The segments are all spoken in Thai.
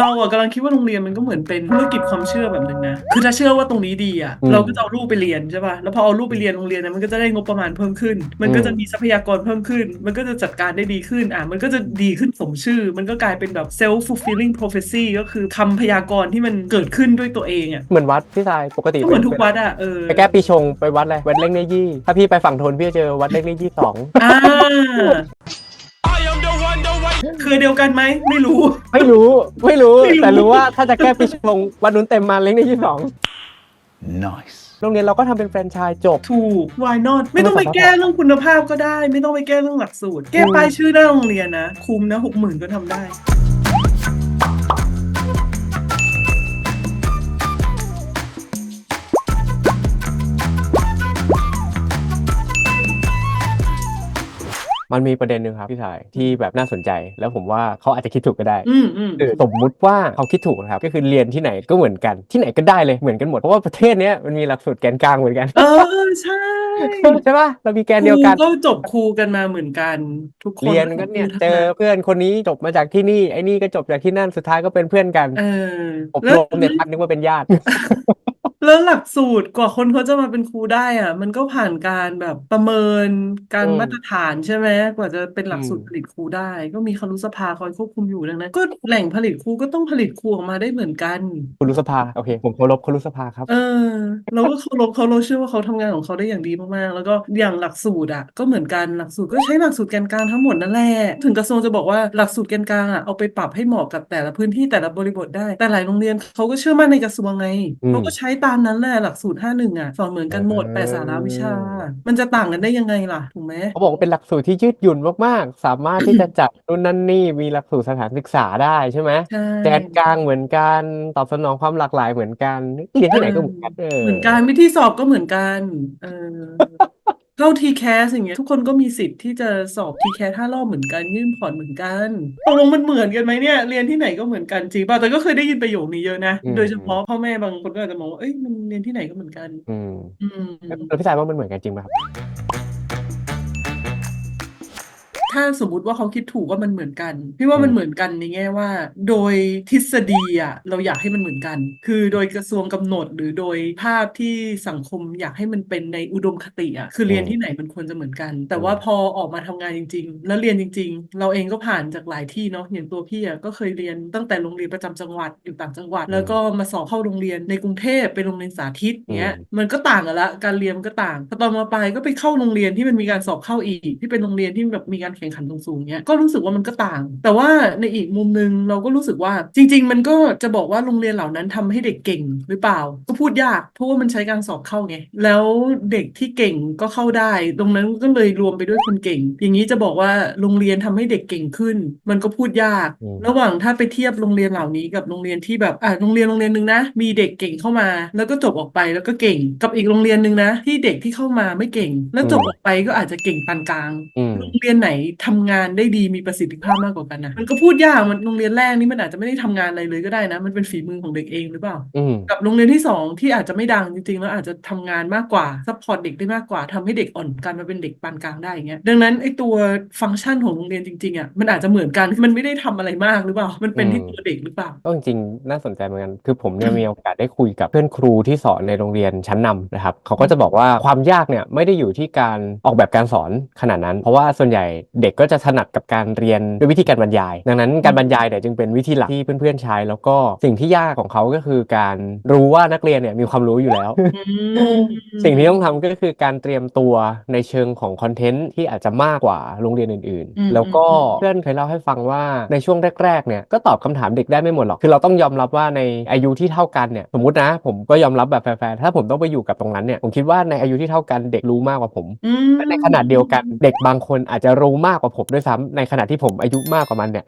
เราอะกำลังคิดว่าโรงเรียนมันก็เหมือนเป็นธุรกิจความเชื่อแบบหนึ่งนะ คือถ้าเชื่อว่าตรงนี้ดีอะอืมเราก็จะเอาลูกไปเรียนใช่ป่ะ แล้วพอเอาลูกไปเรียนโรงเรียนนะมันก็จะได้งบประมาณเพิ่มขึ้น มันก็จะมีทรัพยากรเพิ่มขึ้น มันก็จะจัดการได้ดีขึ้น อะ มันก็จะดีขึ้นสมชื่อ มันก็กลายเป็นแบบ self fulfilling prophecy ก็คือคำพยากรณ์ที่มันเกิดขึ้นด้วยตัวเองอะเหมือนวัดพี่ชายปกติก็เหมือนทุกวัดอะเออ ไปแก้ปีชงไปวัดอะไรวัดเล่งเนยี่ถ้าพี่ไปฝั่งทนพี่จะเจอวัดเล่งเนยี่สอง อ่า เคยเดียวกันไหมไม่รู้ ไม่รู้ ไม่รู้ ไม่รู้ แต่รู้ว่าถ้าจะแก้ปีชงวัดนู้นเต็มมาเล่งเนยี่สอง Nice. โรงเรียนเราก็ทำเป็นแฟรนไชส์จบ ถูก why not ไม่ต้องไปแก้เรื่องคุณภาพก็ได้ ไม่ต้องไปแก้เรื่องหลักสูตร แก้ป้ายชื่อหน้าโรงเรียนนะ คุ้มนะหกหมื่นก็ทำได้ มันมีประเด็นหนึ่งครับพี่ชายที่แบบน่าสนใจ แล้วผมว่าเขาอาจจะคิดถูกก็ได้อืมอืม คือสมมุติว่าเขาคิดถูกนะครับก็คือเรียนที่ไหนก็เหมือนกันที่ไหนก็ได้เลยเหมือนกันหมดเพราะว่าประเทศเนี้ยมันมีหลักสูตรแกนกลางเหมือนกัน เออ ใช่ใช่ปะเรามีแกนเดียวกัน ครูก็จบครูกันมาเหมือนกันทุกคนเรียนก็เนี่ยครูเจอเพื่อนคนนี้จบมาจากที่นี่ไอ้นี่ก็จบจากที่นั่นสุดท้ายก็เป็นเพื่อนกันเอออบแล้วรมเนี่ยทักนึกว่าเป็นญาติ แล้วหลักสูตรกว่าคนเขาจะมาเป็นครูได้อะมันก็ผ่านการแบบประเมินการอืมมาตรฐานใช่ไหมกว่าจะเป็นหลักสูตรอืมผลิตครูได้ ก็มีครุสภาคอยควบคุมอยู่ดังนั้นก็แหล่งผลิตครูก็ต้องผลิตครูออกมาได้เหมือนกันคุณรุษภาโอเค ผมเคารพคุณรุษภาครับ เออเราก็เคารพเขาเราเชื่อว่าเขาทำงานของเขาได้อย่างดีมากๆ แล้วก็อย่างหลักสูตรอะ ก็เหมือนกันหลักสูตรก็ใช้หลักสูตรแกนกลางทั้งหมดนั่นแหละถึงกระทรวงจะบอกว่าหลักสูตรแกนกลางอะเอาไปปรับให้เหมาะกับแต่ละพื้นที่แต่ละบริบทได้ แต่หลายโรงเรียนเขาก็เชื่อมั่นในกระทรวงไงอืมเขาก็ใช้ตามนั้นแหละหลักสูตรห้าหนึ่งอะสอนเหมือนกันหมดอ่าแปดสาระวิชา มันจะต่างกันได้ยังไงล่ะถูกไหมเขาบอกว่าเป็นหลักสูตรที่ยืดหยุ่นมากๆ สามารถที่จะจัดนู่นนั่นนี่มีหลักสูตรสถานศึกษาได้ใช่ไหมใช่แกนกลางเหมือนกันตอบสนองความหลากหลายเหมือนกันเรียนที่ไหนก็เหมือนกันเออเหมือนกันวิธีสอบก็เหมือนกัน เออ เข้าทีแคสอย่างเงี้ยทุกคนก็มีสิทธิ์ที่จะสอบทีแคสห้ารอบเหมือนกันยื่นพอร์ตเหมือนกันตกลงมันเหมือนกันไหมเนี่ยเรียนที่ไหนก็เหมือนกันจริงป่ะแต่ก็เคยได้ยินประโยคนี้เยอะนะอืมโดยเฉพาะพ่อแม่บางคนก็อาจจะมองว่าเอ้ยมันเรียนที่ไหนก็เหมือนกัน อืมอืมแล้วพี่สายว่ามันเหมือนกันจริงไหมครับ ถ้าสมมุติว่าเขาคิดถูกว่ามันเหมือนกัน พี่ว่ามันอืมเหมือนกันในแง่ว่า โดยทฤษฎีอะเราอยากให้มันเหมือนกัน คือโดยกระทรวงกำหนดหรือโดยภาพที่สังคมอยากให้มันเป็นในอุดมคติอะคือเรียนที่ไหนมันควรจะเหมือนกัน แต่ว่าพอออกมาทำงานจริง ๆ แล้วเรียนจริง ๆ เราเองก็ผ่านจากหลายที่เนาะอย่างตัวพี่อะก็เคยเรียนตั้งแต่โรงเรียนประจำจังหวัดอยู่ต่างจังหวัด แล้วก็มาสอบเข้าโรงเรียนในกรุงเทพเป็นโรงเรียนสาธิตเงี้ยอืมมันก็ต่างกันละการเรียนมันก็ต่างพอตอนมาปลายก็ไปเข้าโรงเรียนที่มันมีการสอบเข้าอีกที่เป็นโรงเรียนที่แบบมีการแข่งขันสูงๆเนี้ยก็รู้สึกว่ามันก็ต่าง แต่ว่าในอีกมุมนึงเราก็รู้สึกว่าจริง ๆ มันก็จะบอกว่าโรงเรียนเหล่านั้นทำให้เด็กเก่งหรือเปล่า ก็พูดยาก เพราะว่ามันใช้การสอบเข้าไงแล้วเด็กที่เก่งก็เข้าได้ ตรงนั้นก็เลยรวมไปด้วยคนเก่ง อย่างนี้จะบอกว่าโรงเรียนทำให้เด็กเก่งขึ้น มันก็พูดยากอืมระหว่างถ้าไปเทียบโรงเรียนเหล่านี้กับโรงเรียนที่แบบอ่าโรงเรียนโรงเรียนหนึ่งนะ มีเด็กเก่งเข้ามา แล้วก็จบออกไปแล้วก็เก่งกับอีกโรงเรียนหนึ่งนะ ที่เด็กที่เข้ามาไม่เก่ง แล้วจบออกไปก็อาจจะเก่งปานกลางอืมโรงเรียนไหนทำงานได้ดีมีประสิทธิภาพมากกว่ากันนะมันก็พูดยากมันโรงเรียนแรกนี่มันอาจจะไม่ได้ทำงานอะไรเลยก็ได้นะ มันเป็นฝีมือของเด็กเองหรือเปล่าอืมกับโรงเรียนที่สองที่อาจจะไม่ดังจริงๆ แล้วอาจจะทำงานมากกว่าซัพพอร์ตเด็กได้มากกว่าทำให้เด็กอ่อนกันมาเป็นเด็กปานกลางได้อย่างเงี้ยดังนั้นไอ้ตัวฟังก์ชันของโรงเรียนจริงๆอะมันอาจจะเหมือนกันคือมันไม่ได้ทำอะไรมากหรือเปล่า มันเป็นที่อืมตัวเด็กหรือเปล่าก็จริงๆน่าสนใจเหมือนกันคือผมเนี่ยมีโอกาสได้คุยกับเพื่อนครูที่สอนในโรงเรียนชั้นนำนะครับเขาก็จะบอกว่าความยากเนี่ยไม่ได้อยู่ที่การออกแบบการสอนขนาดนั้น เพราะว่าส่วนใหญ่เด็กก็จะถนัดกับการเรียนด้วยวิธีการบรรยาย ดังนั้นการบรรยายเนี่ยจึงเป็นวิธีหลักที่เพื่อนๆใช้ แล้วก็สิ่งที่ยากของเขาก็คือการรู้ว่านักเรียนเนี่ยมีความรู้อยู่แล้วอืมสิ่งที่ต้องทำก็คือการเตรียมตัวในเชิงของคอนเทนต์ที่อาจจะมากกว่าโรงเรียนอื่นอืมๆแล้วก็อืมเพื่อนเคยเล่าให้ฟังว่าในช่วงแรกๆเนี่ยก็ตอบคำถามเด็กได้ไม่หมดหรอก คือเราต้องยอมรับว่าในอายุที่เท่ากันเนี่ยสมมตินะ ผมก็ยอมรับแบบแฟร์ๆถ้าผมต้องไปอยู่กับตรงนั้นเนี่ยผมคิดว่าในอายุที่เท่ากันเด็กรู้มากกว่าผมอืมแต่ในขณะเดียวกันเด็กบางคนอาจจะรู้มากกว่าผมด้วยซ้ำในขณะที่ผมอายุมากกว่ามันเนี่ย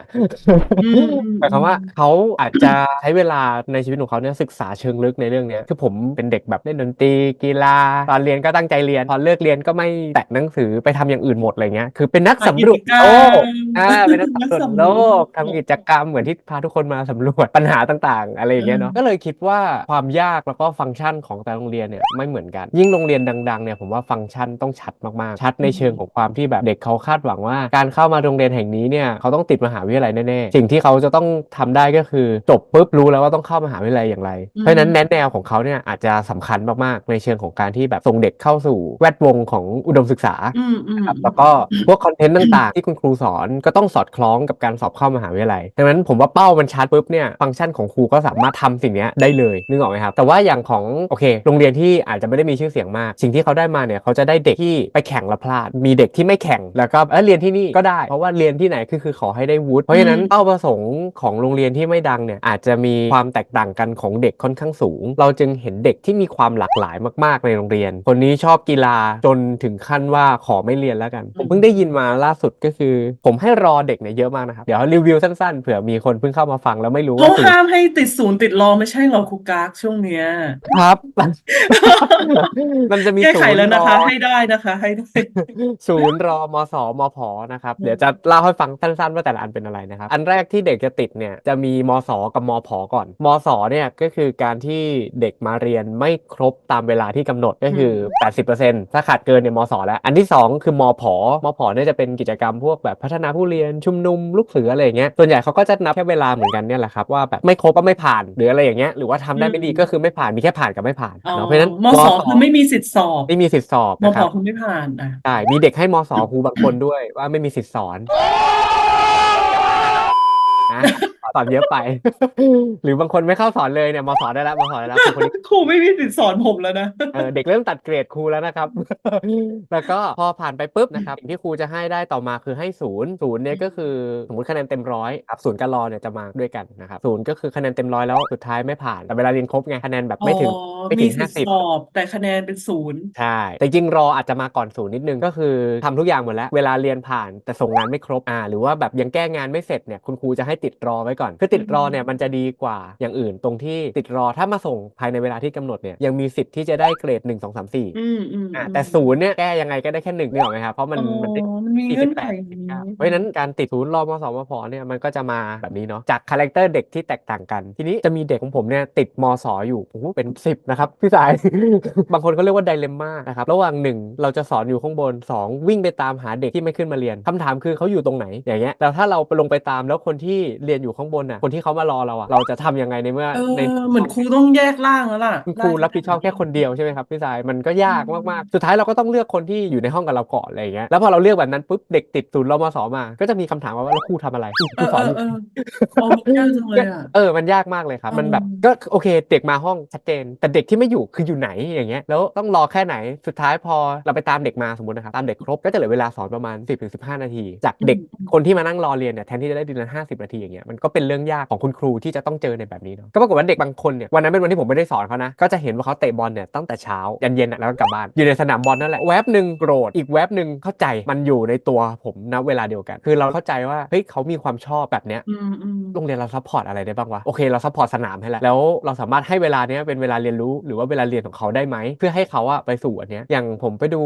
อืมหมายความว่าเขาอาจจะใช้เวลาในชีวิตของเขาเนี่ยศึกษาเชิงลึกในเรื่องเนี้ยคือผมเป็นเด็กแบบเล่นดนตรีกีฬาตอนเรียนก็ตั้งใจเรียน พอเลิกเรียนก็ไม่แตะหนังสือไปทำอย่างอื่นหมดอะไรเงี้ยคือเป็นนักสำรวจโลกอ่าเป็นนักสำรวจโลกทำกิจกรรมเหมือนที่พาทุกคนมาสำรวจปัญหาต่างๆ อะไรอย่างเงี้ยเนาะก็เลยคิดว่าความยากแล้วก็ฟังก์ชันของแต่ละโรงเรียนเนี่ยไม่เหมือนกัน ยิ่งโรงเรียนดังๆเนี่ยผมว่าฟังก์ชันต้องชัดมากๆ ชัดในเชิงของความที่แบบเด็กเขาคาดหวังว่าว่าการเข้ามาโรงเรียนแห่งนี้เนี่ยเขาต้องติดมหาวิทยาลัยแน่ๆสิ่งที่เขาจะต้องทำได้ก็คือจบปุ๊บรู้แล้วว่าต้องเข้ามหาวิทยาลัยอย่างไรอืมเพราะฉะนั้นแนแนวของเขาเนี่ยอาจจะสำคัญมากๆ ในเชิงของการที่แบบส่งเด็กเข้าสู่แวดวงของอุดมศึกษาอืมอืมครับแล้วก็พวกคอนเทนต์ต่างๆ ที่คุณครูสอนก็ต้องสอดคล้องกับการสอบเข้ามหาวิทยาลัยดังนั้นผมว่าเป้ามันชัดปุ๊บเนี่ยฟังก์ชันของครูก็สามารถทำสิ่งเนี้ยได้เลยนึกออกไหมครับแต่ว่าอย่างของโอเค โรงเรียนที่อาจจะไม่ได้มีชื่อเสียงมาก สิ่งที่เขาได้มาเนี่ยเขาจะได้เด็กที่ไปแข่งและพลาด มีเด็กที่ไม่แข่งแล้วก็เออเรียนที่นี่ก็ได้ เพราะว่าเรียนที่ไหนคือคือขอให้ได้วุฒิเพราะฉะนั้นอืมเป้าประสงค์ของโรงเรียนที่ไม่ดังเนี่ยอาจจะมีความแตกต่างกันของเด็กค่อนข้างสูง เราจึงเห็นเด็กที่มีความหลากหลายมากๆในโรงเรียน คนนี้ชอบกีฬาจนถึงขั้นว่าขอไม่เรียนแล้วกัน ผมเพิ่งได้ยินมาล่าสุดก็คือ ผมให้รอเด็กเนี่ยเยอะมากนะครับเดี๋ยวรีวิวสั้นๆเผื่อมีคนเพิ่งเข้ามาฟังแล้วไม่รู้เขาว่าห้ามให้ติดศูนย์ติดรอไม่ใช่เหรอครูกากช่วงเนี้ยครับมันจะมีแก้ไขศูนย์แล้วนะคะรอให้ได้นะคะ ให้ได้ศูนย์รอมสมผนะครับ เดี๋ยวจะเล่าให้ฟังสั้นๆว่าแต่ละอันเป็นอะไรนะครับ อันแรกที่เด็กจะติดเนี่ยจะมีมสกับมผก่อนมสเนี่ยก็คือการที่เด็กมาเรียนไม่ครบตามเวลาที่กำหนดก็คือ 80%ถ้าขาดเกินเนี่ยมสแล้ว อันที่ 2 คือมผมผเนี่ยจะเป็นกิจกรรมพวกแบบพัฒนาผู้เรียนชุมนุมลูกเสืออะไรอย่างเงี้ยส่วนใหญ่เขาก็จะนับแค่เวลาเหมือนกันเนี่ยแหละครับว่าแบบไม่ครบก็ไม่ผ่านหรืออะไรอย่างเงี้ยหรือว่าทำได้ไม่ดีก็คือไม่ผ่านมีแค่ผ่านกับไม่ผ่านอ๋อเนาะเพราะฉะนั้นมสคือไม่มีสิทธิ์สอบไม่มีสิทธิ์สอบมนะผครับคือไม่ผ่านอะใช่มีเด็กให้มสครูบางคนด้วยว่าไม่มีสิทธิ์สอนนะ สอนเยอะไป หรือบางคนไม่เข้าสอนเลยเนี่ยมสได้แล้วมสได้แล้วครูคนนี้ครูไม่มีสิทธิ์สอนผมแล้วนะเออเด็กเริ่มตัดเกรดครูแล้วนะครับ แล้วก็พอผ่านไปปุ๊บนะครับสิ่งที่ครูจะให้ได้ต่อมาคือให้ศูนย์ศูนย์เนี่ยก็คือสมมติคะแนนเต็มร้อยครับศูนย์กับรอเนี่ยจะมาด้วยกันนะครับศูนย์ก็คือคะแนนเต็มร้อยแล้วสุดท้ายไม่ผ่านแต่เวลาเรียนครบไงคะแนนแบบไม่ถึงอ๋อไม่ถึมีงสิทธิ์50สอบแต่คะแนนเป็นศูนย์ใช่แต่จริงรออาจจะมาก่อนศูนย์นิดนึงก็คือทำทุกอย่างหมดแล้ว เวลาเรียนผ่านแต่ส่งงานไม่ครบอ่าหรือว่าแบบยังแก้งานไม่เสร็จเนี่ยคุณครูจะให้ติดรอไว้ก่อน คือติดรอเนี่ยมันจะดีกว่าอย่างอื่น ตรงที่ติดรอถ้ามาส่งภายในเวลาที่กำหนดเนี่ยยังมีสิทธิ์ที่จะได้เกรด 1 2 3 4อืมอืมอ่าอืมแต่ศูนย์เนี่ยแก้ยังไงก็ได้แค่หนึ่งนี่หรอกไหมครับเพราะมันอ๋อมันได้มันมีสี่เงื่สิอนบแปไขดอย่างนี้เพราะฉะนั้นการติดศูนย์รอมสมพเนี่ยมันก็จะมาแบบนี้เนาะจากคาแรคเตอร์เด็กที่แตกต่างกัน ทีนี้จะมีเด็กของผมเนี่ยติดมสอยู่โอ้โหเป็น 10 นะครับพี่สาย บางคนเขาเรียกว่าไดเลมม่านะครับระหว่างหนึ่งเราจะสอนอยู่ข้างบน 2 วิ่งไปตามหาเด็กที่ไม่ขึ้นมาเรียนคำถามคือเขาอยู่ตรงไหนอย่างเงี้ยแล้วถ้าเราไปลงไปตามแล้วคนที่เรียนอยู่ข้างบนอะคนที่เขามารอเราอะเราจะทำยังไงในเมื่อเอในอเหมือนครูต้องแยกร่างแล้วล่ะคุณครูรับผิดชอบแค่คนเดียวใช่ไหมครับพี่สายมันก็ยากมากๆสุดท้ายเราก็ต้องเลือกคนที่อยู่ในห้องกับเราก่อนอะไรอย่างเงี้ยแล้วพอเราเลือกแบบนั้นปุ๊บเด็กติดศูนย์รมสมา ก็จะมีคำถามว่าแล้วครูทำอะไรคเอรูอสเออนออยู่เออโอ้มันยากจังเลยอะเออมันยากมากเลยครับมันแบบอืมก็โอเค เด็กมาห้องชัดเจน แต่เด็กที่ไม่อยู่คืออยู่ไหนอย่างเงี้ยแล้วต้องรอแค่ไหนสุดท้ายพอเราไปตามเด็กมาสมมตินะครับตามเด็กครบก็จะเหลือเวลาสอนประมาณ 10-15ถึง15นาที จากเด็กคนที่มานั่งรอเรียนเนี่ยแทนที่จะได้เดือนละ50 นาทีอย่างเงี้ยมันก็เป็นเรื่องยากของคุณครูที่จะต้องเจอในแบบนี้เนาะก็ปรากฏว่าเด็กบางคนเนี่ยวันนั้นเป็นวันที่ผมไม่ได้สอนเขานะก็จะเห็นว่าเขาเตะบอลเนี่ยตั้งแต่เช้ายันเย็นอะแล้วก็กลับบ้านอยู่ในสนามบอลนั่นแหละแวบหนึ่งโกรธอีกแวบหนึ่งเข้าใจมันอยู่ในตัวผมณเวลาเดียวกัน คือเราเข้าใจว่าเฮ้ยเขามีความชอบแบบเนี้ยอืมอืมโรงเรียนเราซัพพอร์ตอะไรได้บ้างวะโอเคเราซัพพอร์ตสนามให้แล้วแล้วเราสามารถให้เวลาเนี้ยเป็นเวลาเรียนรู้หรือว่าเวลาเรียนของเขาได้ไหมเพื่อให้เขาอะไปสู่อันเนี้ยอย่างผมไปดู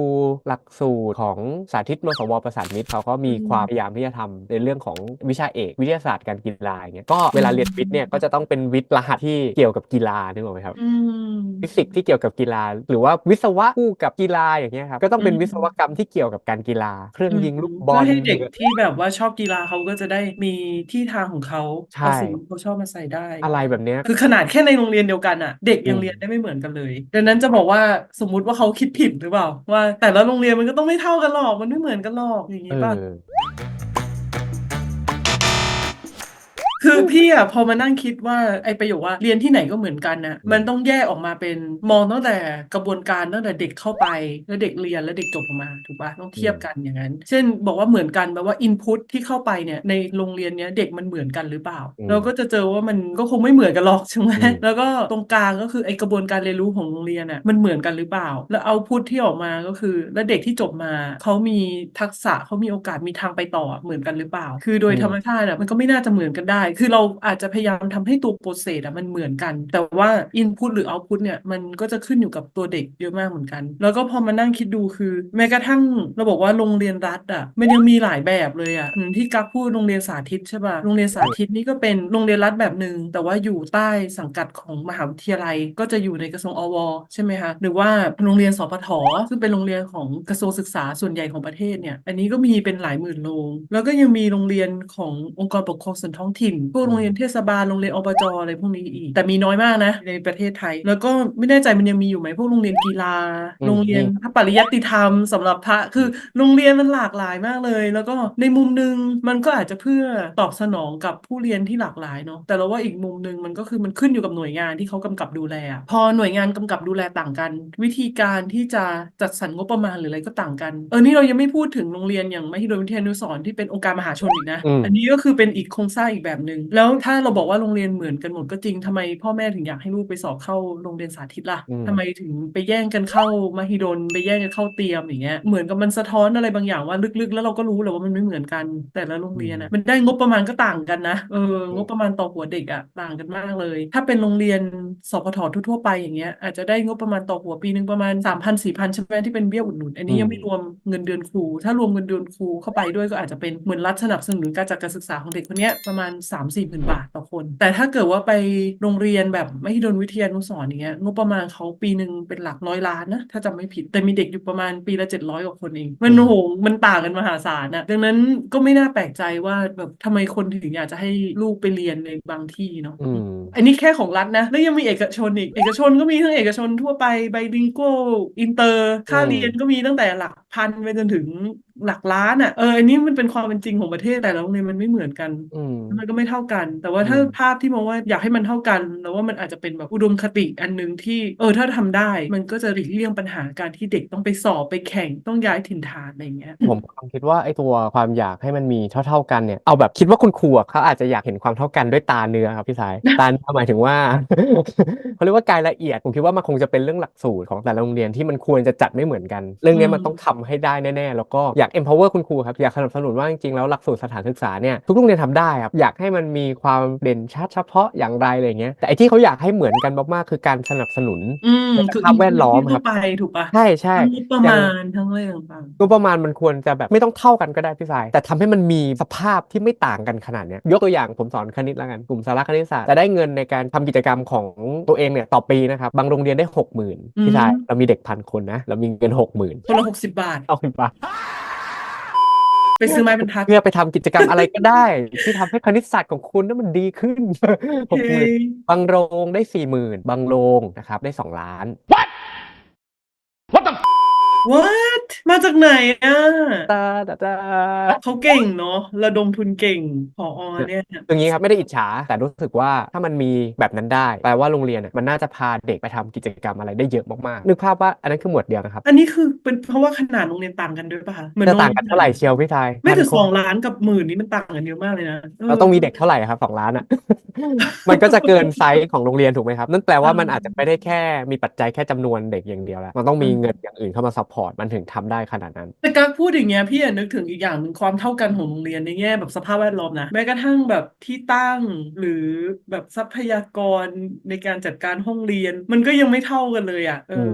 หลักสูตรของสาธิตมสวประสานมิตรเขาก็มีความพยายามที่จะทำในเรื่องของวิชาเอกวิทยาศาสตร์การกีฬาอย่างเงี้ยก็เวลาเรียนวิทย์เนี่ยก็จะต้องเป็นวิทย์รหัสที่เกี่ยวกับกีฬานึกออกไหมครับอืมฟิสิกส์ที่เกี่ยวกับกีฬา หรือว่าวิศวะคู่กับกีฬาอย่างเงี้ยครับก็ต้องเป็นอืมวิศวกรรมที่เกี่ยวกับการกีฬา เครื่องยิงลูกบอลเพื่ให้เด็กที่แบบว่าชอบกีฬาเขาก็จะได้มีที่ทางของเขาใช่เอาสิ่งที่เขาชอบมาใส่ได้ อะไรแบบเนี้ยคือขนาดแค่ในโรงเรียนเดียวกันอะ เด็กยังอืมเรียนได้ไม่เหมือนกันเลยดังนั้นจะบอกว่าสมมุติว่าเขาคิดผิดหรือเปล่า ว่าแต่ละโรงเรียนมันก็ต้องไม่เท่ากันหรอกมันไม่เหมือนกันหรอกอย่างนี้ป่ะ คือพี่อะพอมานั่งคิดว่าไอ้ประโยคว่าเรียนที่ไหนก็เหมือนกันนะมันต้องแยกออกมาเป็นมองตั้งแต่กระบวนการตั้งแต่เด็กเข้าไป แล้วเด็กเรียนแล้วเด็กจบออกมาถูกปะต้องเทียบกันอย่างนั้น เช่นบอกว่าเหมือนกันแปลว่าอินพุตที่เข้าไปเนี่ยในโรงเรียนเนี้ยเด็กมันเหมือนกันหรือเปล่าอืมเราก็จะเจอว่ามันก็คงไม่เหมือนกันหรอกใช่ไหมอืมแล้วก็ตรงกลางก็คือไอ้กระบวนการเรียนรู้ของโรงเรียนอะมันเหมือนกันหรือเปล่า แล้วเอาพุตที่ออกมาก็คือ แล้วเด็กที่จบมาเขามีทักษะเขามีโอกาสมีทางไปต่อเหมือนกันหรือเปล่า คือโดยธรรมชาติอะมันก็ไม่น่าจะเหมือนกันได้คือเราอาจจะพยายามทำให้ตัวโปรเซสอะมันเหมือนกัน แต่ว่าอินพุตหรือเอาพุตเนี่ยมันก็จะขึ้นอยู่กับตัวเด็กเยอะมากเหมือนกัน แล้วก็พอมานั่งคิดดูคือ แม้กระทั่งเราบอกว่าโรงเรียนรัฐอะมันยังมีหลายแบบเลยอะที่กักพูดโรงเรียนสาธิตใช่ป่ะโรงเรียนสาธิตนี่ก็เป็นโรงเรียนรัฐแบบหนึ่งแต่ว่าอยู่ใต้สังกัดของมหาวิทยาลัย ก็จะอยู่ในกระทรวงอวใช่ไหมคะหรือว่าโรงเรียนสพทซึ่งเป็นโรงเรียนของกระทรวงศึกษาส่วนใหญ่ของประเทศเนี่ยอันนี้ก็มีเป็นหลายหมื่นโรงแล้วก็ยังมีโรงเรียนขององค์กรปกครองส่วนท้องถิ่นพวกโรงเรียนเทศบาลโรงเรียนอบจอะไรพวกนี้อีก แต่มีน้อยมากนะ ในประเทศไทย แล้วก็ไม่แน่ใจมันยังมีอยู่ไหมพวกโรงเรียนกีฬาอืมโรงเรียนพระปริยัติธรรมสำหรับพระคือโรงเรียนมันหลากหลายมากเลย แล้วก็ในมุมหนึ่งมันก็อาจจะเพื่อตอบสนองกับผู้เรียนที่หลากหลายเนาะแต่เราว่าอีกมุมหนึ่งมันก็คือมันขึ้นอยู่กับหน่วยงานที่เขากำกับดูแลอะพอหน่วยงานกำกับดูแลต่างกัน วิธีการที่จะจัดสรรงบประมาณหรืออะไรก็ต่างกันเออนี่เรายังไม่พูดถึงโรงเรียนอย่างมหิดลวิทยานุสรณ์ที่เป็นองค์การมหาชนอีกนะอืมอันนี้ก็คือเป็นอีกโครงสร้างอีกแบบหนึ่ง แล้วถ้าเราบอกว่าโรงเรียนเหมือนกันหมดก็จริงทำไมพ่อแม่ถึงอยากให้ลูกไปสอบเข้าโรงเรียนสาธิตล่ะอืมทำไมถึงไปแย่งกันเข้ามหิดลไปแย่งกันเข้าเตรียมอย่างเงี้ยเหมือนกับมันสะท้อนอะไรบางอย่างว่าลึกๆ แล้วเราก็รู้แหละว่ามันไม่เหมือนกัน แต่ละโรงเรียนนะมันได้งบประมาณก็ต่างกันนะเอองบประมาณต่อหัวเด็กอะต่างกันมากเลย ถ้าเป็นโรงเรียนสพททั่วๆไปอย่างเงี้ยอาจจะได้งบประมาณต่อหัวปีหนึ่งประมาณ3 0 0 0 4 0 0 0ใช่ไหมที่เป็นเบี้ยอุดหนุน อันนี้ยังไม่รวมเงินเดือนครู ถ้ารวมเงินเดือนครูเข้าไปด้วยก็อาจจะเป็นเหมือนรัฐสนับสนุนการจัดการศึกษาของเด็กคนเนี้ยประมาณ3 4 0 0 0 0บาทต่อคน แต่ถ้าเกิดว่าไปโรงเรียนแบบมหิดลวิทยานุสรณ์อย่างเงี้ยงบประมาณเขาปีหนึ่งเป็นหลักร้อยล้านนะ ถ้าจำไม่ผิดแต่มีเด็กอยู่ประมาณปีละ700กว่าคนเอง มันโอ้โหมันต่างกันมหาศาลอะดังนั้นก็ไม่น่าแปลกใจว่าแบบทำไมคนถึงอยากจะให้ลูกไปเรียนในบางที่เนาะอืมอันนี้แค่ของรัฐนะ แล้วยังมีเอกชนอีก เอกชนก็มีทั้งเอกชนทั่วไปไบลิงโกอินเตอร์ค่าอืมเรียนก็มีตั้งแต่หลักพันไปจนถึงหลักล้านอะเอออันนี้มันเป็นความเป็นจริงของประเทศแต่ละโรงเรียนมันไม่เหมือนกันอืมมันก็ไม่เท่ากัน แต่ว่าถ้าอืมภาพที่มองว่าอยากให้มันเท่ากันแล้วว่ามันอาจจะเป็นแบบอุดมคติอันหนึ่งที่เออถ้าทำได้ มันก็จะหลีกเลี่ยงปัญหาการที่เด็กต้องไปสอบไปแข่งต้องย้ายถิ่นฐานอะไรอย่างเงี้ยผมความคิดว่าไอ้ตัวความอยากให้มันมีเท่า ๆกันเนี่ยเอาแบบคิดว่าคุณครูอะเขาอาจจะอยากเห็นความเท่ากันด้วยตาเนื้อครับพี่สายตาเนื้อหมายถึงว่าเขาเรียกว่ากายละเอียดผมคิดว่ามันคงจะเป็นเรื่องหลักสูตรของแต่ละโรงเรียนที่มันควรจะจัดไม่เหมือนกัน เรื่องเนี้ยมันอืมต้องทำให้ได้แน่ๆ แล้วก็อยาก empower คุณครูครับ อยากสนับสนุนว่าจริงๆ แล้วหลักสูตรสถานศึกษาเนี่ยทุกโรงเรียนทำได้ครับ อยากให้มันมีความเด่นชัดเฉพาะอย่างไรอะไรเงี้ยแต่ไอ้ที่เขาอยากให้เหมือนกันมากๆคือการสนับสนุนอืมในคือสภาพแวดล้อมทั่ครัวบไปถูกปะใช่ใช่ ทั้งงบประอย่ามางณทั้งเรื่องต่างงบประมาณมันควรจะแบบไม่ต้องเท่ากันก็ได้พี่สาย แต่ทำให้มันมีสภาพที่ไม่ต่างกันขนาดเนี้ยยกตัวอย่างผมสอนคณิตแล้วกันกลุ่มสาระคณิตศาสตร์จะได้เงินในการทำกิจกรรมของตัวเองเนี่ยต่อปีนะครับบางโรงเรียนได้หกหมื่นพี่สายเรามีเด็กพันคนนะเรามีเงินหกหมื่นคนละหกสิบบาท เอาไปปะไปซื้อไม้บรรทัด เพื่อไปทำกิจกรรมอะไรก็ได้ ที่ทำให้คณิตศาสตร์ของคุณนั้นมันดีขึ้นหกหมื่นบางโรงได้สี่หมื่นบางโรงนะครับได้สองล้าน what มาจากไหนอะตาตาตาเขาเก่งเนาะระดมทุนเก่งพอเนี่ยอย่างนี้ครับไม่ได้อิจฉาแต่รู้สึกว่าถ้ามันมีแบบนั้นได้แปลว่าโรงเรียนน่ะมันน่าจะพาเด็กไปทำกิจกรรมอะไรได้เยอะมากๆนึกภาพว่าอันนั้นคือหมวดเดียวนะครับ อันนี้คือเป็นเพราะว่าขนาดโรงเรียนต่างกันด้วยป่ะคะเหมือนจะต่างกันเท่าไหร่เชียวพี่ไทยไม่ถึงพันคนสองล้านกับหมื่นนี่มันต่างกันเยอะมากเลยนะเราต้องมีเด็กเท่าไหร่ครับสองล้านอะมันก็จะเกินไซส์ของโรงเรียนถูกไหมครับ นั่นแปลว่ามันอาจจะไม่ได้แค่มีปัจจัยแค่จำนวนเด็กอย่างเดียวแล้วมันต้องมีเงินอย่างอื่นเข้ามาซัพพอร์ตมันถึงทำได้ขนาดนั้น แต่การพูดอย่างเงี้ยพี่อะนึกถึงอีกอย่างหนึ่งความเท่ากันของโรงเรียนในแง่แบบสภาพแวดล้อมนะแม้กระทั่งแบบที่ตั้งหรือแบบทรัพยากรในการจัดการห้องเรียน มันก็ยังไม่เท่ากันเลยอะเออือม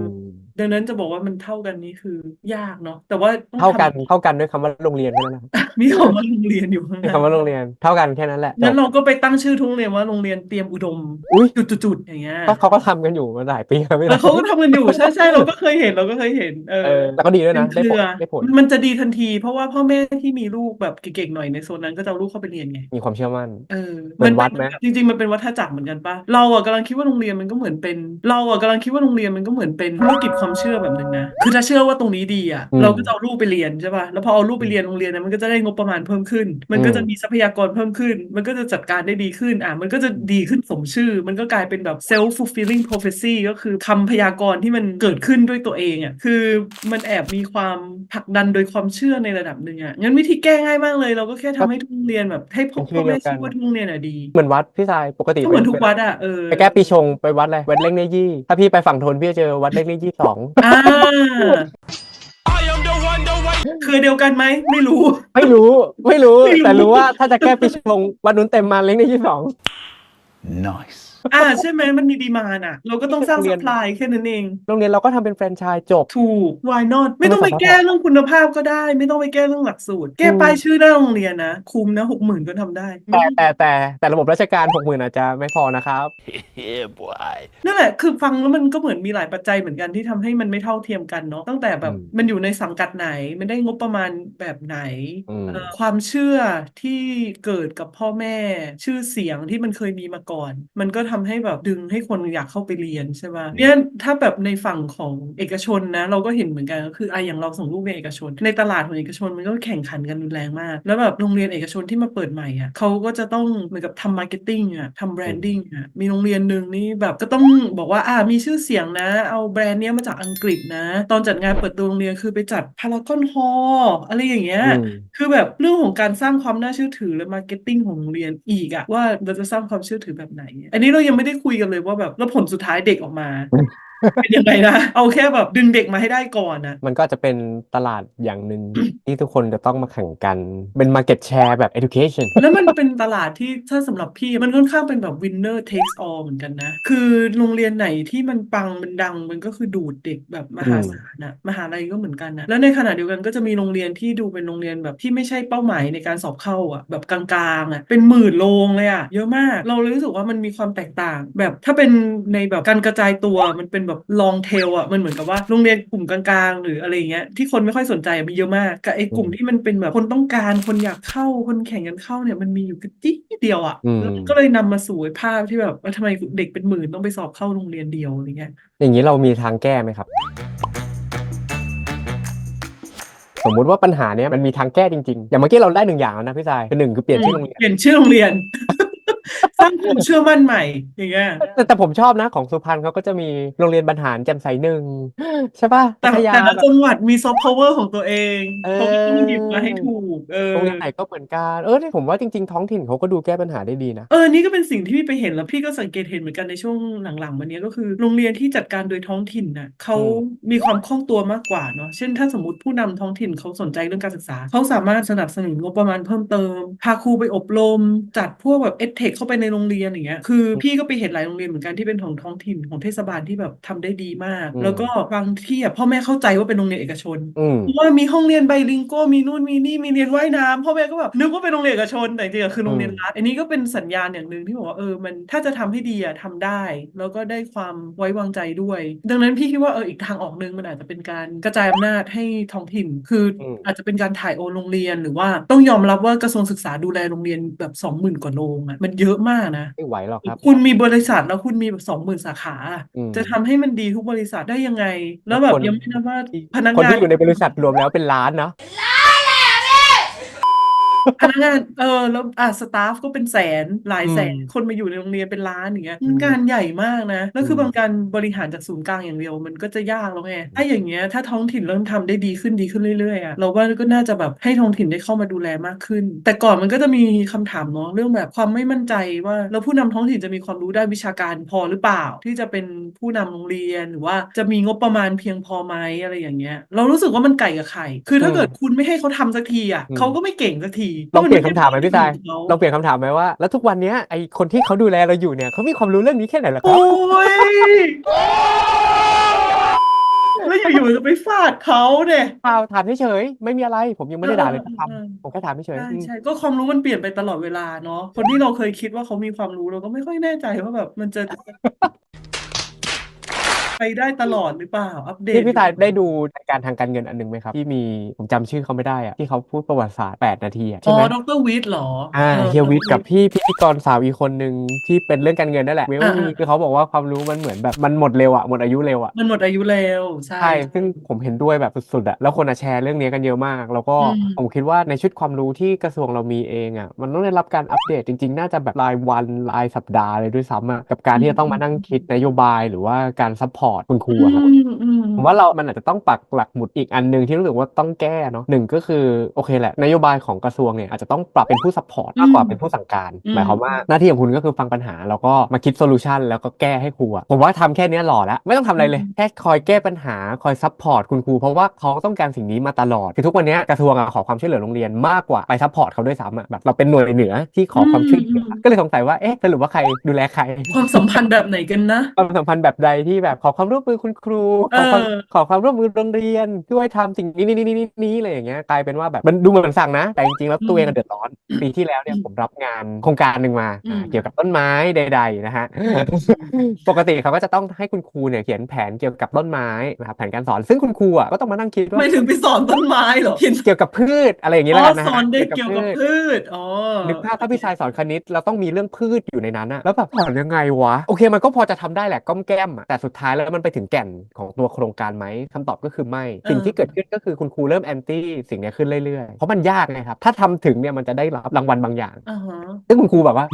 ดังนั้นจะบอกว่ามันเท่ากันนี่คือยากเนาะแต่ว่าต้องเท่ากันทำเท่ากันด้วยคำว่าโรงเรียนแค่นั้นนะครับมีคำว่าโรงเรียนอยู่ข้างหมีน้าคำว่าโรงเรียนเท่ากันแค่นั้นแหละจงั้บนเราก็ไปตั้งชื่อทุกโรงเรียนว่าโรงเรียนเตรียมอุดมอุ้ยจุดๆๆอย่างเงี้ย ก็เขาก็ทำกันอยู่มาหลายปีแล้วไม่แล้วเขาก็ทำกันอยู่ ใช่ใช่เราก็เคยเห็นเราก็เคยเห็น เอเอออแล้วก็ดีด้วยเป็นะนเคได้รืผลอได้ผลมันจะดีทันที เพราะว่าพ่อแม่ที่มีลูกแบบเก่งๆหน่อยในโซนนั้นก็จะเอาลูกเข้าไปเรียนไง มีความเชื่อมั่น เออเหมือนวัดไหมจริง ๆ มันเป็นวัฏจักรเหมือนกันปะเราอะกำลังคิดว่าโรงเรียนมันก็เหมือนเป็น เราอะกำลังคิดว่าโรงเรียนมันก็เหมือนเป็นธุรกิจความเชื่อแบบหนึ่งนะ คือถ้าเชื่อว่าตรงนี้ดีอะอืมเราก็จะเอาลูกไปเรียนใช่ปะแล้วพอเอาลูกไปเรียนโรงเรียนนั้นมันก็จะได้งบประมาณเพิ่มขึ้น มันก็จะอืมมีทรัพยากรเพิ่มขึ้น มันก็จะจัดการได้ดีขึ้น อะ มันก็จะดีขึ้นสมชื่อ มันก็กลายเป็นแบบ self fulfilling prophecy ก็คือคำพยากรณ์ที่มันเกิดขึ้นด้วยตัวเองอะ คือมันแอบมีความผลักดันโดยความเชื่อในระดับหนึ่งอะ งั้นวิธีแก้ง่ายมากเลย เราก็แค่ทำให้ทุกโรงเรียนแบบ ให้พ่อเป็นชื่พ่ออแม่เดียวกันเชื่อว่าทุกโรงเรียนอะดี เหมือนวัดพี่ชายปกติก็เหมือนไปทุกวัดอะเออไปแก้ปีชงไปวัดอะไรวัดเล็กเนยี่ ถ้าพี่ไปฝั่งทนพี่จะเจอวัดเล็กเนยี่สองอ่าเครือเดียวกันไหมไม่รู้ไม่รู้ ไม่รู้ไม่รู้ แต่รู้ว่าถ้าจะแก้ปีชงวันนู้นเต็มมาเล้งในที่สอง Nice. อ่าใช่ไหมมันมีดีมาน่ะ เราก็ต้องสร้างเรีสยนปายแค่นั้นเอง โรงเรียนเราก็ทำเป็นแฟรนไชส์จบ ถูก why not ไม่ต้องไปแก้เรื่องคุณภาพก็ได้ ไม่ต้องไปแก้เรื่องหลักสูตร แก้ป้ายชื่อหน้าโรงเรียนนะ คุมนะหกหมื่นก็ทำได้แต่แต่แต่แต่ระบบราชการหกหมื่นอาจจะไม่พอนะครับ Yeah, boy. นั่นแหละ คือฟังแล้วมันก็เหมือนมีหลายปัจจัยเหมือนกันที่ทำให้มันไม่เท่าเทียมกันเนาะ ตั้งแต่แบบอืมมันอยู่ในสังกัดไหน มันได้งบประมาณแบบไหนอืม เอ่อความเชื่อที่เกิดกับพ่อแม่ ชื่อเสียงที่มันเคยมีมาก่อน มันก็ทำให้แบบดึงให้คนอยากเข้าไปเรียนใช่ป่ะเนี่ยถ้าแบบในฝั่งของเอกชนนะ เราก็เห็นเหมือนกันก็คือไอะอย่างเราส่งลูกเรียนเอกชน ในตลาดของเอกชนมันก็แข่งขันกันรุนแรงมาก แล้วแบบโรงเรียนเอกชนที่มาเปิดใหม่อะเขาก็จะต้องเหมือนกับทำมาร์เก็ตติ้งอะทำแบรนดิ้งอะมีโรงเรียนหนึ่งนี่แบบก็ต้องบอกว่าอ่ามีชื่อเสียงนะ เอาแบรนด์เนี้ยมาจากอังกฤษนะ ตอนจัดงานเปิดตัวโรงเรียนคือไปจัดพารากอนฮอลอะไรอย่างเงี้ยอืมคือแบบเรื่องของการสร้างความน่าเชื่อถือและมาร์เก็ตติ้งของโรงเรียนอีกอะว่าเราจะสร้างความเชื่อถือแบบไหน อันนี้เรายังไม่ได้คุยกันเลยว่าแบบแล้วผลสุดท้ายเด็กออกมาเป็นยังไงนะ เอาแค่แบบดึงเด็กมาให้ได้ก่อนนะมันก็จะเป็นตลาดอย่างหนึ่งที่ทุกคนจะต้องมาแข่งกัน เป็น market share แบบ education แล้วมันเป็นตลาดที่ถ้าสำหรับพี่มันค่อนข้างเป็นแบบ winner takes all เหมือนกันนะ คือโรงเรียนไหนที่มันปังมันดังมันก็คือดูดเด็กแบบมหาศาลนะมหาลัยก็เหมือนกันนะแล้วในขณะเดียวกันก็จะมีโรงเรียนที่ดูเป็นโรงเรียนแบบที่ไม่ใช่เป้าหมายในการสอบเข้าอะแบบกลางๆอะเป็นหมื่นโรงเลยอะเยอะมาก เราเลยรู้สึกว่ามันมีความแตกต่าง แบบถ้าเป็นในแบบการกระจายตัวมันเป็นแบบ long tail อะมันเหมือนกับว่าโรงเรียนกลุ่มกลางๆ หรืออะไรอย่างเงี้ยที่คนไม่ค่อยสนใจอะมีเยอะมากกับไอ้กลุ่มอืมที่มันเป็นแบบคนต้องการคนอยากเข้าคนแข่งกันเข้าเนี่ยมันมีอยู่กระจิ๊ดเดียวอะอืมแล้วก็เลยนำมาสู่ไอ้ภาพที่แบบว่าทำไมเด็กเป็นหมื่นต้องไปสอบเข้าโรงเรียนเดียวอะไรเงี้ยอย่างนี้เรามีทางแก้ไหมครับสมมุติว่าปัญหาเนี้ยมันมีทางแก้จริงๆ อย่างเมื่อกี้เราได้หนึ่งอย่างแล้วนะพี่ชายคือหนึ่งคือเปลี่ยนชื่อโรงเรียน เปลี่ยนชื่อโรงเรียน สร้างความเชื่อมั่นใหม่อย่างเงี้ยแต่แต่ผมชอบนะของสุพรรณเขาก็จะมีโรงเรียนบรรหารแจ่มใสหนึ่งใช่ป่ะแต่พัทยาแต่ละแบบจังหวัดมีซอฟต์พาวเวอร์ของตัวเองเออ เขาก็ต้องหยิบมาให้ถูก เออ โรงเรียนไหนก็เหมือนกันเออนี่ผมว่าจริงๆท้องถิ่นเขาก็ดูแก้ปัญหาได้ดีนะ เออ นี่ก็เป็นสิ่งที่พี่ไปเห็นแล้วพี่ก็สังเกตเห็นเหมือนกันในช่วงหลังๆมาเนี้ยก็คือโรงเรียนที่จัดการโดยท้องถิ่นน่ะเขาอืมมีความคล่องตัวมากกว่าเนาะ เช่นถ้าสมมติผู้นำท้องถิ่นเขาสนใจเรื่องการศึกษา เขาสามารถสนับสนุนงบประมาณเพิ่มเติม พาครูไปอบรม จัดพวกแบบเอ k เข้าไปในโรงเรียนอย่างเงี้ยคือพี่ก็ไปเห็นหลายโรงเรียนเหมือนกันที่เป็นของท้องถิ่นของเทศบาลที่แบบทำได้ดีมากอืมแล้วก็บางที่อะพ่อแม่เข้าใจว่าเป็นโรงเรียนเอกชนอืมว่ามีห้องเรียนไบลิงโกมีนู่นมีนี่มีเรียนว่ายน้ำพ่อแม่ก็แบบนึกว่าเป็นโรงเรียนเอกชนแต่จริงๆอะคือโรงเรียนรัฐอันนี้ก็เป็นสัญญาณอย่างหนึ่งที่บอกว่าเออมันถ้าจะทำให้ดีอะทำได้ แล้วก็ได้ความไว้วางใจด้วย ดังนั้นพี่คิดว่าเอออีกทางออกหนึ่งมันอาจจะเป็นการกระจายอำนาจให้ท้องถิ่น คืออมอาจจะเป็นการถ่ายโอนโรงเรียนหรือว่าต้องยอมรับว่ากระทรวงศึกษาดูแลโรงเรียนแบบสองหมื่นกว่าโรงอะมันเยอะมากนะ ไม่ไหวหรอกครับ คุณมีบริษัทแล้วคุณมีแบบสองหมื่นสาขา อืม จะทำให้มันดีทุกบริษัทได้ยังไง แล้วแบบคน ยังไม่นับว่าที่พนักคนงาน ที่อยู่ในบริษัทรวมแล้วเป็นล้านเนาะ พนักงาน เออ แล้ว อะสตาฟก็เป็นแสน หลายแสน อืม คนมาอยู่ในโรงเรียนเป็นล้านอย่างเงี้ยอืมมันงานใหญ่มากนะ แล้วคือม บางการบริหารจากศูนย์กลางอย่างเดียวมันก็จะยากแล้วไง ถ้าอย่างเงี้ย ถ้าท้องถิ่นเริ่มทำได้ดีขึ้นดีขึ้นเรื่อยๆอะเราว่าก็น่าจะแบบให้ท้องถิ่นได้เข้ามาดูแลมากขึ้น แต่ก่อนมันก็จะมีคำถามเนาะเรื่องแบบความไม่มั่นใจว่า แล้วผู้นำท้องถิ่นจะมีความรู้ด้านวิชาการพอหรือเปล่า ที่จะเป็นผู้นำโรงเรียนหรือว่าจะมีงบประมาณเพียงพอไหมอะไรอย่างเงี้ย เรารู้สึกว่ามันไก่กับไข่ คือถ้าอืมเกิดคุณไม่ให้เขาทำสักทีอะอืมเขาก็ไม่เก่งสักทีลองเปลี่ยนคำถามไหมพี่ชายเขาลองเปลี่ยนคำถามไหมว่า แล้วทุกวันเนี้ยไอคนที่เขาดูแลเราอยู่เนี่ยเขามีความรู้เรื่องนี้แค่ไหนล่ะครัโอ้บยแล้วอยู่ๆจะไปฟาดเขาเนี่ย เปล่าถามเฉยๆไม่มีอะไร ผมยังไม่ได้ด่าเลยเออนะครับเออผมแค่ถามเฉยใช่ๆอืม ใช่ก็ความรู้มันเปลี่ยนไปตลอดเวลาเนาะคนที่เราเคยคิดว่าเขามีความรู้เราก็ไม่ค่อยแน่ใจว่าแบบมันจะ ไปได้ตลอดหรือเปล่า อัปเดตพี่พี่ตายได้ดูรายการทางการเงินอันหนึงไหมครับ ที่มีผมจำชื่อเขาไม่ได้อะที่เขาพูดประวัติศาสตร์ 8 นาทีอะอ๋ใช่อไหมดรวิทย์เหรออ่าออเฮียวิทย์กับพี่พิธีกรสาวอีกคนหนึ่งที่เป็นเรื่องการเงินนั่นแหละเวลอ่ามีอ่าคือเขาบอกว่าความรู้มันเหมือนแบบมันหมดเร็วอะหมดอายุเร็วอะ มันหมดอายุแล้วใช่ ใช่ ซึ่งผมเห็นด้วยแบบสุดๆอะแล้วคนอะแชร์เรื่องนี้กันเยอะมาก แล้วก็อืม ผมคิดว่าในชุดความรู้ที่กระทรวงเรามีเองอะมันต้องได้รับการอัปเดตจริงๆ น่าจะแบบรายวันรายสัปดาห์เลยด้วยซ้ำอะกับการที่จะต้องมานั่งคิดนโยบายหรือว่าการซัพพออร์ตคุณครูอะครับอืมอืมผมว่าเรามันอาจจะต้องปักหลักหมุดอีกอันหนึ่งที่รู้สึกว่าต้องแก้เนาะหนึ่งก็คือโอเคแหละนโยบายของกระทรวงเนี่ยอาจจะต้องปรับเป็นผู้ซัพพอร์ตมากกว่าเป็นผู้สั่งการอืมหมายความว่าหน้าที่ของคุณก็คือฟังปัญหา แล้วก็มาคิดโซลูชันแล้วก็แก้ให้ครูอะผมว่าทำแค่เนี้ยหล่อแล้วไม่ต้องทำอะไรเลยแค่คอยแก้ปัญหาคอยซัพพอร์ตคุณครูเพราะว่าเขาต้องการสิ่งนี้มาตลอดคือทุกวันเนี้ยกระทรวงอะขอความช่วยเหลือโรงเรียนมากกว่าไปซัพพอร์ตเขาด้วยซ้ำอะแบบเราเป็นหน่วยเหนือที่ขอความช่วยเหลืออก็เลยสงสัยว่าเอ๊ะสรุปว่าใครดูแลใคร ความสัมพันธ์แบบไหนกันนะความสัมพันธ์แบบใดที่แบบขอความร่วมมือคุณครู ขอความเออขอความร่วมมือโรงเรียนช่วยทำสิ่งนี้นี้นี้นี้นี้อะไรอย่างเงี้ยกลายเป็นว่าแบบมันดูเหมือนสั่งนะ แต่จริงๆแล้วตัวเองอะเดือดร้อน ปีที่แล้วเนี่ยผมรับงานโครงการหนึ่งมาอืมอ่าเกี่ยวกับต้นไม้ใด ๆ นะฮะปกติเขาก็จะต้องให้คุณครูเนี่ยเขียนแผนเกี่ยวกับต้นไม้นะครับแผนการสอนซึ่งคุณครูอะก็ต้องมานั่งคิดว่าไม่ถึงไปสอนต้นไม้เหรอเห็นเกี่ยวกับพืชอะไรอย่างงี้อ๋แล้วอกันนะสอนฮะเด็กเกี่ยวกับพืชอ๋อนึกภาพถ้าพี่ชายสอนคณิตเราต้องมีเรื่องพืชอยู่ในนั้นอะแล้วแบบสอนยังไงวะโอเคมันก็พอจะทำได้แหละก้อมแก้มอะแต่สุดท้ายแล้วมันไปถึงแก่นของตัวโครงการไหมคำตอบก็คือไม่ สิ่งที่เกิดขึ้นก็คือคุณครูเริ่มแอนตี้สิ่งเนี้ยขึ้นเรื่อยๆ เพราะมันยากไงครับ ถ้าทำถึงเนี่ยมันจะได้รับรางวัลบางอย่างอ่าฮะซึ่งคุณครูแบบว่า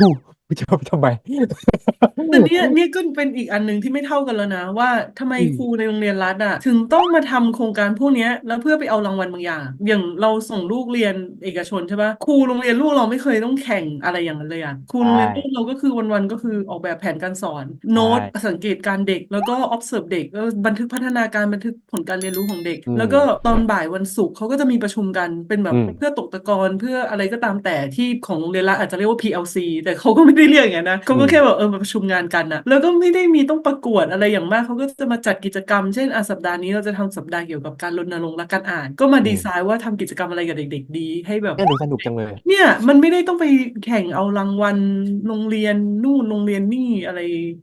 ดูจะเอาไปทำไม แต่เนี่ยเนี่ยก็เป็นอีกอันหนึ่งที่ไม่เท่ากันแล้วนะ ว่าทำไมอืม ครูในโรงเรียนรัฐอะ ถึงต้องมาทำโครงการพวกเนี้ยแล้วเพื่อไปเอารางวัลบางอย่าง อย่างเราส่งลูกเรียนเอกชนใช่ปะครูโรงเรียนลูกเราไม่เคยต้องแข่งอะไรอย่างนั้นเลยอะครูโรงเรียนลูกเราก็คือวันๆก็คือออกแบบแผนการสอน โน้ตสังเกตการเด็กแล้วก็ observe เด็กแล้วบันทึกพัฒนาการบันทึกผลการเรียนรู้ของเด็ก อืมแล้วก็ตอนบ่ายวันศุกร์เขาก็จะมีประชุมกันเป็นแบบอืม เพื่อตกตะกอนเพื่ออะไรก็ตามแต่ที่ของโรงเรียนรัฐอาจจะเรียกว่า PLC แต่เขาก็ไม่ได้เรียกอย่างนั้นนะเขาก็แค่แบบเออมาประชุมงานกันนะแล้วก็ไม่ได้มีต้องประกวดอะไรอย่างมากเขาก็จะมาจัดกิจกรรม เช่นอะสัปดาห์นี้เราจะทำสัปดาห์เกี่ยวกับการรณรงค์และการอ่าน ก็มาดีไซน์ว่าทำกิจกรรมอะไรกับเด็ก ๆ ดี ให้แบบเนี่ยดูสนุกจังเลย เนี่ยมันไม่ได้ต้องไปแข่งเอารางวัลโรงเรียนนู่นโรงเรียนนี่อะไร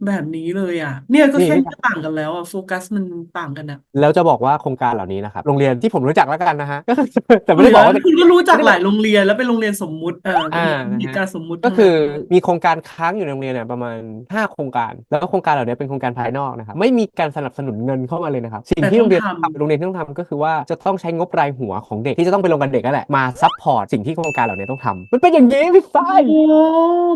แบบนี้เลยอะ เนี่ยก็นี่แค่นี่นี้ก็ต่างกันแล้วอะโฟกัสมันต่างกันอะแล้วจะบอกว่าโครงการเหล่านี้นะครับโรงเรียนที่ผมรู้จักแล้วกันนะฮะก็คือแต่ไม่ได้บอกว่าเป็นคุณก็รู้จักหลายโรงเรียนแล้วเป็นโรงเรียนสมมุติเออเป็นอ่าเหตุการณ์สมมุติก็คือทั้งนั้นมีโครงการค้างอยู่ในโรงเรียนเนี่ยประมาณ 5 โครงการ แล้วก็โครงการเหล่านี้เป็นโครงการภายนอกนะครับไม่มีการสนับสนุนเงินเข้ามาเลยนะครับสิ่งที่โรงเรียนต้องทำโรงเรียนที่ต้องทำก็คือว่าจะต้องใช้งบรายหัวของเด็กที่จะต้องไปลงกับเด็กนั่นแหละมาซัพพอร์ตสิ่งที่โครงการเหล่านี้ต้องทำมันเป็นอย่างนี้พี่ฝ้ายโอ้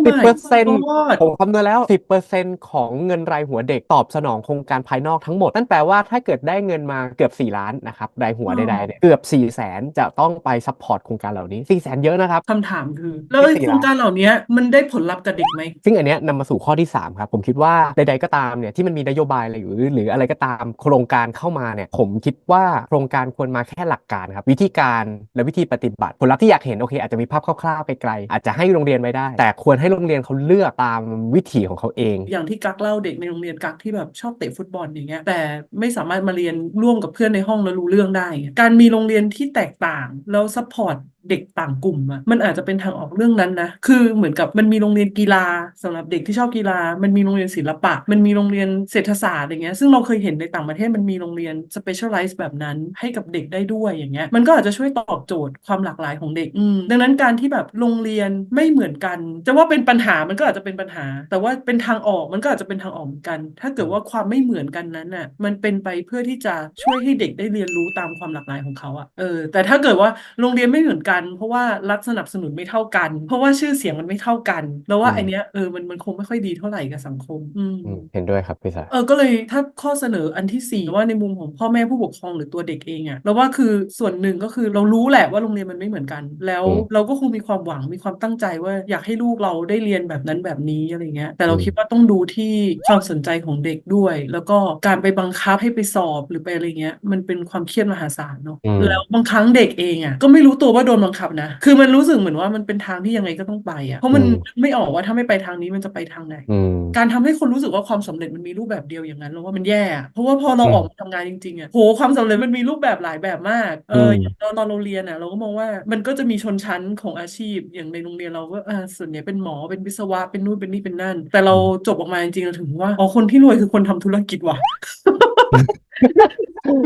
สิบ my เปอร์เซ็นต์ god ผมคำนวณแล้ว10%ของเงินรายหัวเด็กตอบสนองโครงการภายนอกทั้งหมดนั่นแปลว่าถ้าเกิดได้เงินมาเกือบ 4 ล้านนะครับรายหัวอ๋อใดๆเนี่ยเกือบ4 0 0แสนจะต้องไปซัพพอร์ตโครงการเหล่านี้4 0 0แสนเยอะนะครับคำถามคือแล้วไอ้สี่โครล้านงการเหล่านี้มันได้ผลลัพธ์กับเด็กไหมซึ่งอันเนี้ยนำมาสู่ข้อที่ 3 ครับ ผมคิดว่าใดๆก็ตามเนี่ยที่มันมีนโยบายอะไรอยู่หรือหรืออะไรก็ตามโครงการเข้ามาเนี่ยผมคิดว่าโครงการควรมาแค่หลักการครับ วิธีการและวิธีปฏิบัติผลลัพธ์ที่อยากเห็นโอเคอาจจะมีภาพคร่าวๆไปไกล อาจจะให้โรงเรียนไว้ได้ แต่ควรให้โรงเรียนเขาเลือกตามวิถีของเขาเอง อย่างที่กักเล่าเด็กในโรงเรียนกักที่แบบชอบเตะฟุตบอลอย่างเงี้ยแต่ไม่สามารถมาเรียนร่วมกับเพื่อนในห้องแล้วรู้เรื่องได้ไงการมีโรงเรียนที่แตกต่างแล้วซัพพอร์ตเด็กต่างกลุ่มอะมันอาจจะเป็นทางออกเรื่องนั้นนะคือเหมือนกับมันมีโรงเรียนกีีฬาสำหรับเด็กที่ชอบกีฬา มันมีโรงเรียนศิลปะ มันมีโรงเรียนเศรษฐศาสตร์อย่างเงี้ยซึ่งเราเคยเห็นในต่างประเทศมันมีโรงเรียน specialize แบบนั้นให้กับเด็กได้ด้วยอย่างเงี้ยมันก็อาจจะช่วยตอบโจทย์ความหลากหลายของเด็กอืมดังนั้นการที่แบบโรงเรียนไม่เหมือนกัน จะว่าเป็นปัญหามันก็อาจจะเป็นปัญหา แต่ว่าเป็นทางออกมันก็อาจจะเป็นทางออกเหมือนกัน ถ้าเกิดว่าความไม่เหมือนกันนั้นน่ะมันเป็นไปเพื่อที่จะช่วยให้เด็กได้เรียนรู้ตามความหลากหลายของเขาอะเออแต่ถ้าเกิดว่าโรงเรียนไม่เหมือนกัน เพราะว่ารัฐสนับสนุนไม่เท่ากัน เพราะว่าชื่อเสียงมันไม่เท่ากัน แล้วว่าอืมไอเนี้ยเออมันมันคงไม่ค่อยดีเท่าไหร่กับสังคม อืม อืมเห็นด้วยครับพี่สาย เออก็เลยถ้าข้อเสนออันที่สี่ว่าในมุมของพ่อแม่ผู้ปกครองหรือตัวเด็กเองอะเราว่าคือส่วนหนึ่งก็คือเรารู้แหละว่าโรงเรียนมันไม่เหมือนกัน แล้วอืมเราก็คงมีความหวังมีความตั้งใจว่าอยากให้ลูกเราได้เรียนแบบนั้นแบบนี้อะไรเงี้ยแต่เราอืม คิดว่าต้องดูที่ความสนใจของเด็กด้วย แล้วก็การไปบังคับให้ไปสอบหรือไปอะไรเงี้ย มันเป็นความเครียดมหาศาลเนาะอืม แล้วบางครั้งเด็กเองอะก็ไม่รู้ตัวว่าโดนบังคับนะคือมันรู้สึกเหมือนว่ามันเป็นทางที่ยังไงก็ต้องไปอะเพราะมันไม่ออกว่าถ้าไม่ไปทางนี้มันจะไปทางไหนอืมการทำให้คนรู้สึกว่าความสำเร็จมันมีรูปแบบเดียวอย่างนั้นเราว่ามันแย่อะเพราะว่าพอเราอืมออกมาทำงานจริงๆอะโหความสำเร็จมันมีรูปแบบหลายแบบมาก เอออืมอย่างตอนตอนเราเรียนอะเราก็มองว่ามันก็จะมีชนชั้นของอาชีพอย่างในโรงเรียนเราก็อ่าส่วนใหญ่เป็นหมอเป็นวิศวะเป็นนู่นเป็นนี่เป็นนั่น แต่เราจบออกมาจริงๆเราถึงว่าอ๋อคนที่รวยคือคนทำธุรกิจว่ะ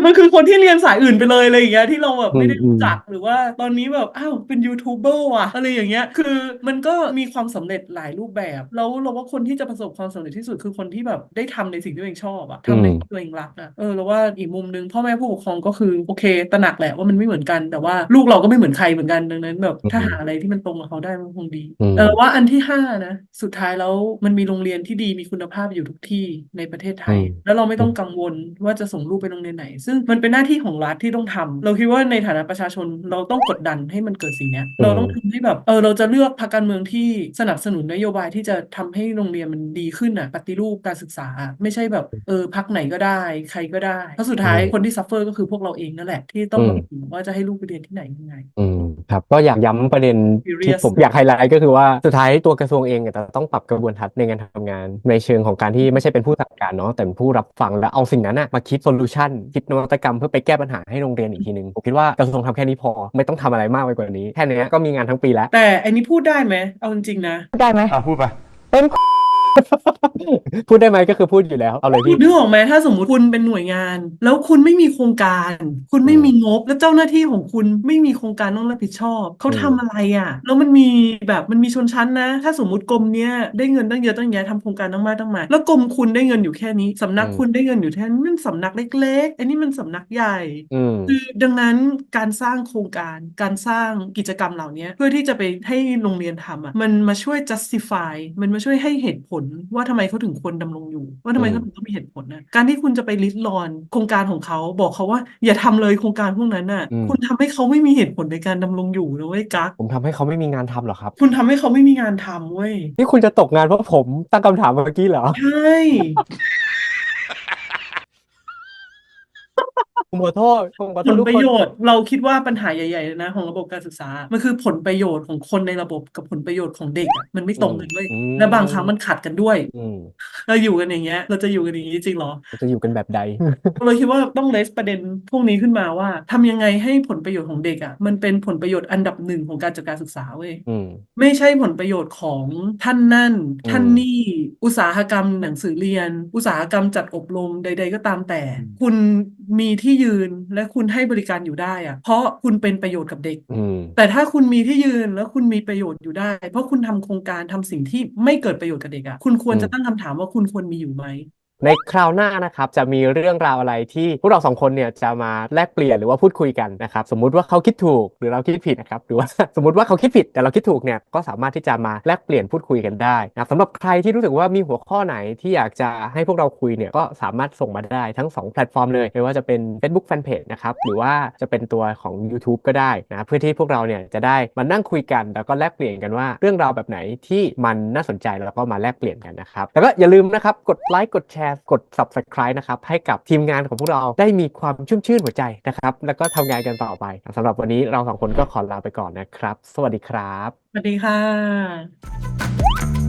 มันคือคนที่เรียนสายอื่นไปเลยอะไรอย่างเงี้ยที่เราแบบไม่ได้อืมรู้จักหรือว่าตอนนี้แบบอ้าวเป็นยูทูบเบอร์ว่ะอะไรอย่างเงี้ย คือมันก็มีความสำเร็จหลายรูปแบบแล้วเราว่าคนที่จะประสบความสำเร็จที่สุดคือคนที่แบบได้ทำในสิ่งที่ตัวเองชอบอะทำในสิ่งที่ตัวเองรักอะเออแล้วว่าอีกมุมนึงพ่อแม่ผู้ปกครองก็คือโอเคตระหนักแหละว่ามันไม่เหมือนกันแต่ว่าลูกเราก็ไม่เหมือนใครเหมือนกันดังนั้นแบบถ้าหาอะไรที่มันตรงกับเขาได้มันคงดีอืมเออว่าอันที่ห้านะสุดท้ายแล้วมันมีโรงเรียนที่ดีมีคุณภาพอยู่ทุกที่ในประเทศไทยอืมแล้วเราไม่ต้องกังวลว่าจะส่งลูกไปโรงเรียนไหน ซึ่งมันเป็นหน้าที่ของรัฐที่ต้องทำเราคิดว่าในฐานะประชาชนเราต้องกดดันให้มันเกิดสิ่งเนี้ยเราต้องทำให้แบบเออเราจะเลือกพรรคการเมืองที่สนับสนุนนโยบายที่จะทำให้โรงเรียนมันดีขึ้นอะปฏิรูปการศึกษา ไม่ใช่แบบเออพรรคไหนก็ได้ ใครก็ได้เพราะสุดท้ายคนที่ซัฟเฟอร์ก็คือพวกเราเองนั่นแหละ ที่ต้องแบบว่าจะให้ลูกไปเรียนที่ไหนยังไงอืมครับก็อยากย้ำประเด็นที่ Serious ผมอยากไฮไลท์ก็คือว่าสุดท้ายตัวกระทรวงเองเนี่ยจะต้องปรับกระบวนทัศน์ในการทำงาน ในเชิงของการที่ไม่ใช่เป็นผู้สั่งการเนาะแต่เป็นผู้รับฟังและเอาสิ่งนั้นนะมาคิดโซลูชันคิดนวัตกรรมเพื่อไปแก้ปัญหาให้โรงเรียนอีกทีนึงผมคิดว่ากระทรวงทำแค่นี้พอ ไม่ต้องทำอะไรมากไปกว่านี้ แค่เนี้ยก็มีงานทั้งปีแล้ว แต่อันนี้พูดได้ไหมเอาจริงๆนะ ได้ไหมอะพูดไป พูดได้ไหมก็คือพูดอยู่แล้ว เอาเลยคุพี่ณนึกออกไหมถ้าสมมุติคุณเป็นหน่วยงาน แล้วคุณไม่มีโครงการ คุณไม่มีงบ แล้วเจ้าหน้าที่ของคุณไม่มีโครงการต้องรับผิดชอบ เขาทำอะไรอะ แล้วมันมีแบบมันมีชนชั้นนะ ถ้าสมมุติกรมเนี้ยได้เงินตั้งเยอะตั้งแยะทำโครงการตั้งมากตั้งมายแล้วกรมคุณได้เงินอยู่แค่นี้สำนักคุณได้เงินอยู่แค่นี้มันสำนักเล็กๆอันนี้มันสำนักใหญ่อืมคือดังนั้นการสร้างโครงการการสร้างกิจกรรมเหล่านี้เพื่อที่จะไปให้โรงเรียนทำอะมันมาช่วย justify มันมาช่วยให้เหตุผลว่าทำไมเขาถึงควรดำรงอยู่ ว่าทำไมอืมเขาถึงต้องมีเหตุผลนะการที่คุณจะไปลิดรอนโครงการของเขาบอกเขาว่า อย่าทำเลยโครงการพวกนั้นน่ะ คุณทำให้เขาไม่มีเหตุผลในการดำรงอยู่นะเว้ยกั๊กผมทำให้เขาไม่มีงานทำเหรอครับ คุณทำให้เขาไม่มีงานทำเว้ยนี่คุณจะตกงานเพราะผมตั้งคำถามเมื่อกี้เหรอใช่ ผมขอโทษผมขอโทผษลทุกประคน โยชน์เราคิดว่าปัญหาใหญ่ๆเลยนะของระบบการศึกษา มันคือผลประโยชน์ของคนในระบบกับผลประโยชน์ของเด็กอะมันไม่ตรงกันเว้ยอืม และบางครั้งมันขัดกันด้วย อืมเราอยู่กันอย่างเงี้ย เราจะอยู่กันอย่างนี้จริงเหรอ เราจะอยู่กันแบบใด เราคิดว่าต้องเลสประเด็นพวกนี้ขึ้นมาว่าทำยังไงให้ผลประโยชน์ของเด็กอะมันเป็นผลประโยชน์อันดับหนึ่งของการจัดการศึกษาเว้ยอืม ไม่ใช่ผลประโยชน์ของท่านนั่นอืมท่านนี่ อุตสาหกรรมหนังสือเรียน อุตสาหกรรมจัดอบรมใด ๆ ก็ตามแต่คุณ มีที่ยืนและคุณให้บริการอยู่ได้อะเพราะคุณเป็นประโยชน์กับเด็ก อืม แต่ถ้าคุณมีที่ยืนแล้วคุณมีประโยชน์อยู่ได้ เพราะคุณทำโครงการทำสิ่งที่ไม่เกิดประโยชน์กับเด็กอะคุณควรอืม จะตั้งคำถามว่าคุณควรมีอยู่ไหม ในคราวหน้านะครับจะมีเรื่องราวอะไรที่พวกเราสองคนเนี่ยจะมาแลกเปลี่ยนหรือว่าพูดคุยกันนะครับสมมุติว่าเขาคิดถูกหรือเราคิดผิดนะครับหรือว่าสมมติว่าเขาคิดผิดแต่เราคิดถูกเนี่ยก็สามารถที่จะมาแลกเปลี่ยนพูดคุยกันได้นะสำหรับใครที่รู้สึกว่ามีหัวข้อไหนที่อยากจะให้พวกเราคุยเนี่ยก็สามารถส่งมาได้ทั้ง 2 แพลตฟอร์มเลยไม่ว่าจะเป็น Facebook Fanpage นะครับหรือว่าจะเป็นตัวของ YouTube ก็ได้นะเพื่อที่พวกเราเนี่ยจะได้มานั่งคุยกัน แล้วก็แลกเปลี่ยนกันว่าเรื่องราวแบบไหนที่มันน่าสนใจแล้วก็มาแลกเปลี่ยนกันนะครับแล้วก็อย่าลืมนะครับกดไลค์กดแชร์กด Subscribe นะครับให้กับทีมงานของพวกเราได้มีความชุ่มชื่นหัวใจนะครับ แล้วก็ทำงานกันต่อไปสำหรับวันนี้เราสองคนก็ขอลาไปก่อนนะครับ สวัสดีครับ สวัสดีค่ะ